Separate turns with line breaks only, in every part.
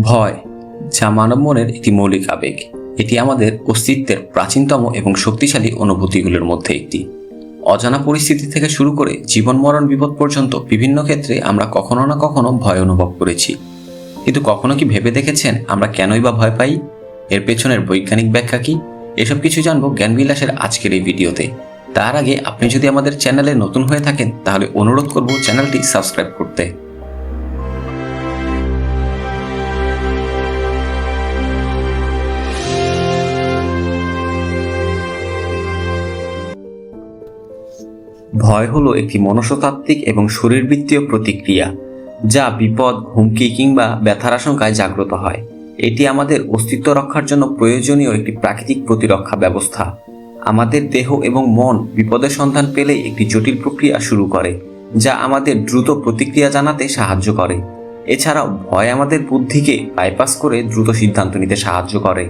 ভয়, যা মানব মনের একটি মৌলিক আবেগ। এটি আমাদের অস্তিত্বের প্রাচীনতম এবং শক্তিশালী অনুভূতিগুলোর মধ্যে একটি। অজানা পরিস্থিতি থেকে শুরু করে জীবন মরণ বিপদ পর্যন্ত বিভিন্ন ক্ষেত্রে আমরা কখনো না কখনো ভয় অনুভব করেছি। কিন্তু কখনো কি ভেবে দেখেছেন আমরা কেনই বা ভয় পাই? এর পেছনের বৈজ্ঞানিক ব্যাখ্যা কি? এসব কিছু জানব জ্ঞানবিলাসের আজকের এই ভিডিওতে। তার আগে আপনি যদি আমাদের চ্যানেলে নতুন হয়ে থাকেন, তাহলে অনুরোধ করব চ্যানেলটি সাবস্ক্রাইব করতে। ভয় হলো একটি মনস্তাত্ত্বিক এবং শরীরবৃত্তীয় প্রতিক্রিয়া, যা বিপদ, হুমকি কিংবা ব্যথার আশঙ্কায় জাগ্রত হয়। এটি আমাদের অস্তিত্ব রক্ষার জন্য প্রয়োজনীয় একটি প্রাকৃতিক প্রতিরক্ষা ব্যবস্থা। আমাদের দেহ এবং মন বিপদের সন্ধান পেলে একটি জটিল প্রক্রিয়া শুরু করে, যা আমাদের দ্রুত প্রতিক্রিয়া জানাতে সাহায্য করে। এছাড়াও ভয় আমাদের বুদ্ধিকে বাইপাস করে দ্রুত সিদ্ধান্ত নিতে সাহায্য করে।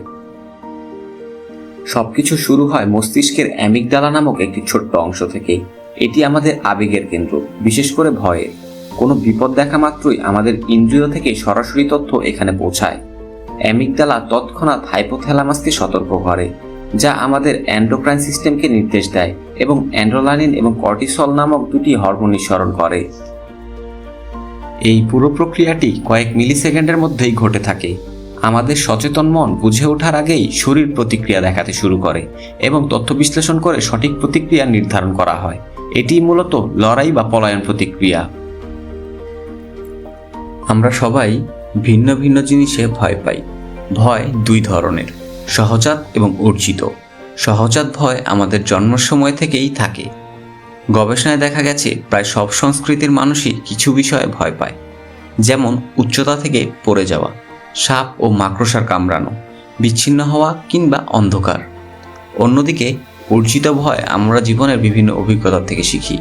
সবকিছু শুরু হয় মস্তিষ্কের অ্যামিকডালা নামক একটি ছোট্ট অংশ থেকে। এটি আমাদের আবেগের কেন্দ্র। বিশেষ করে ভয়ের কোনো বিপদ দেখা মাত্রই আমাদের ইন্দ্রিয় থেকে সরাসরি তথ্য এখানে পৌঁছায়। অ্যামিগডালা তৎক্ষণাৎ হাইপোথ্যালামাসকে সতর্ক করে, যা আমাদের অ্যান্ডোক্রাইন সিস্টেমকে নির্দেশ দেয় এবং অ্যান্ড্রোলানিন এবং কর্টিসল নামক দুটি হরমোন নিঃসরণ করে। এই পুরো প্রক্রিয়াটি কয়েক মিলি সেকেন্ডের মধ্যেই ঘটে থাকে। আমাদের সচেতন মন বুঝে ওঠার আগেই শরীর প্রতিক্রিয়া দেখাতে শুরু করে এবং তথ্য বিশ্লেষণ করে সঠিক প্রতিক্রিয়া নির্ধারণ করা হয়। এটি মূলত লড়াই বা পলায়ন প্রতিক্রিয়া। আমরা সবাই ভিন্ন ভিন্ন জিনিসে ভয় পাই। ভয় দুই ধরনের, সহজাত এবং অর্জিত। সহজাত ভয় আমাদের জন্মের সময় থেকেই থাকে। গবেষণায় দেখা গেছে, প্রায় সব সংস্কৃতির মানুষই কিছু বিষয়ে ভয় পায়। যেমন উচ্চতা থেকে পড়ে যাওয়া, সাপ ও মাকড়সার কামড়ানো, বিচ্ছিন্ন হওয়া কিংবা অন্ধকার। অন্যদিকে অর্জিত ভয় আমরা জীবনের বিভিন্ন অভিজ্ঞতা থেকে শিখি।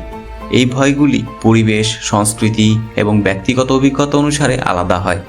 এই ভয়গুলি পরিবেশ, সংস্কৃতি এবং ব্যক্তিগত অভিজ্ঞতা অনুসারে আলাদা হয়।